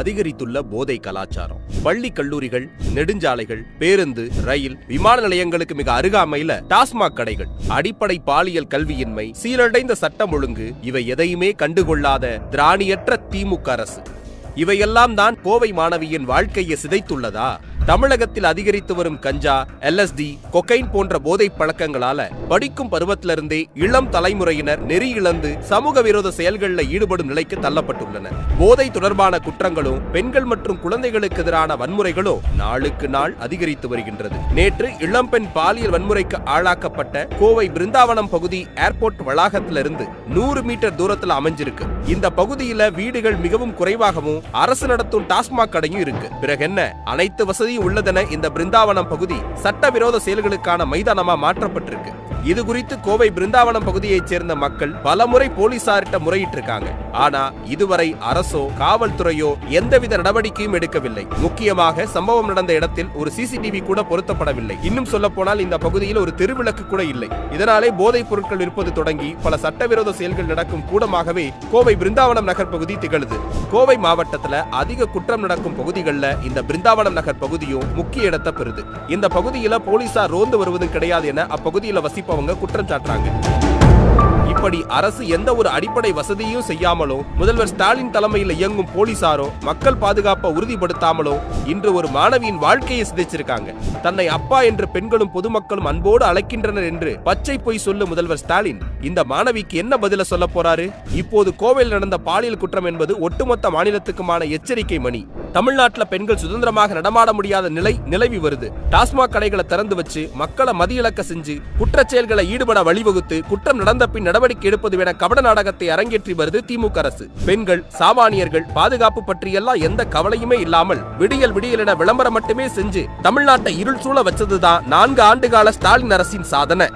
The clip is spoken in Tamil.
அதிகரித்துள்ள போதை கலாச்சாரம். பள்ளி கல்லூரிகள் நெடுஞ்சாலைகள் பேருந்து ரயில் விமான நிலையங்களுக்கு மிக அருகாமையில டாஸ்மாக் கடைகள். அடிப்படை பாலியல் கல்வியின்மை சீரடைந்த சட்டம் ஒழுங்கு இவை எதையுமே கண்டுகொள்ளாத திராணியற்ற திமுக அரசு. இவையெல்லாம் தான் கோவை மாணவியின் வாழ்க்கையை சிதைத்துள்ளதா? தமிழகத்தில் அதிகரித்து வரும் கஞ்சா எல்எஸ்டி கொக்கைன் போன்ற போதை பழக்கங்களால படிக்கும் பருவத்திலிருந்தே இளம் தலைமுறையினர் நெறி இழந்து சமூக விரோத செயல்களில் ஈடுபடும் நிலைக்கு தள்ளப்பட்டுள்ளனர். போதை தொடர்பான குற்றங்களும் பெண்கள் மற்றும் குழந்தைகளுக்கு எதிரான வன்முறைகளும் நாளுக்கு நாள் அதிகரித்து வருகின்றது. நேற்று இளம்பெண் பாலியல் வன்முறைக்கு ஆளாக்கப்பட்ட கோவை பிருந்தாவனம் பகுதி ஏர்போர்ட் வளாகத்திலிருந்து நூறு மீட்டர் தூரத்தில் அமைஞ்சிருக்கு. இந்த பகுதியில வீடுகள் மிகவும் குறைவாகவும் அரசு நடத்தும் டாஸ்மாக் கடையும் இருக்கு. பிறகு என்ன? அனைத்து வசதியும் உள்ளதென இந்த பிருந்தாவனம் பகுதி சட்டவிரோத செயல்களுக்கான மைதானமா மாற்றப்பட்டிருக்கு. இது குறித்து கோவை பிருந்தாவனம் பகுதியைச் சேர்ந்த மக்கள் பலமுறை போலீசார்கிட்ட முறையிட்டு இருக்காங்க ஆனா இதுவரை அரசோ காவல்துறையோ எந்தவித நடவடிக்கையும் எடுக்கவில்லை. முக்கியமாக சம்பவம் நடந்த இடத்தில் ஒரு சிசிடிவி கூட பொருத்தப்படவில்லை. இன்னும் சொல்ல போனால் இந்த பகுதியில் ஒரு தெருவிளக்கு கூட இல்லை. இதனாலே போதைப் பொருட்கள் விற்பது தொடங்கி பல சட்டவிரோத செயல்கள் நடக்கும் கூடமாகவே கோவை பிருந்தாவனம் நகர் பகுதி திகழுது. கோவை மாவட்டத்துல அதிக குற்றம் நடக்கும் பகுதிகளில் இந்த பிருந்தாவனம் நகர் பகுதியும் முக்கிய இடத்தை பெறுது. இந்த பகுதியில போலீசார் ரோந்து வருவதும் கிடையாது என அப்பகுதியில இருப்பவங்க குற்றம் சாட்டுறாங்க. இப்படி அரசு எந்த ஒரு அடிப்படை வசதியும் செய்யாமலும் முதல்வர் ஸ்டாலின் தலைமையில் இயங்கும் போலீசாரோ மக்கள் பாதுகாப்பை உறுதிப்படுத்தாமலோ இன்று ஒரு மாணவியின் வாழ்க்கையை சிதைச்சிருக்காங்க. தன்னை அப்பா என்று பெண்களும் பொதுமக்களும் அன்போடு அழைக்கின்றனர் என்று பச்சை பொய் சொல்லும் முதல்வர் ஸ்டாலின். இந்த மாணவிக்கு என்ன பதில சொல்ல போறாரு? இப்போது கோவையில் நடந்த பாலியல் குற்றம் என்பது ஒட்டுமொத்த மாநிலத்துக்குமான எச்சரிக்கை மணி. தமிழ்நாட்டில் பெண்கள் சுதந்திரமாக நடமாட முடியாத நிலை நிலவி வருது. டாஸ்மாக் கடைகளை திறந்து வச்சு மக்களை மதியிழக்க செஞ்சு குற்றச் செயல்களை ஈடுபட வழிவகுத்து குற்றம் நடந்த பின் நடவடிக்கை எடுப்பது என கபட நாடகத்தை அரங்கேற்றி வருது திமுக அரசு. பெண்கள் சாமானியர்கள் பாதுகாப்பு பற்றியெல்லாம் எந்த கவலையுமே இல்லாமல் விடியல் விடியல் என விளம்பரம் மட்டுமே செஞ்சு தமிழ்நாட்டை இருள் சூழ வச்சதுதான் நான்கு ஆண்டுகால ஸ்டாலின் அரசின் சாதனை.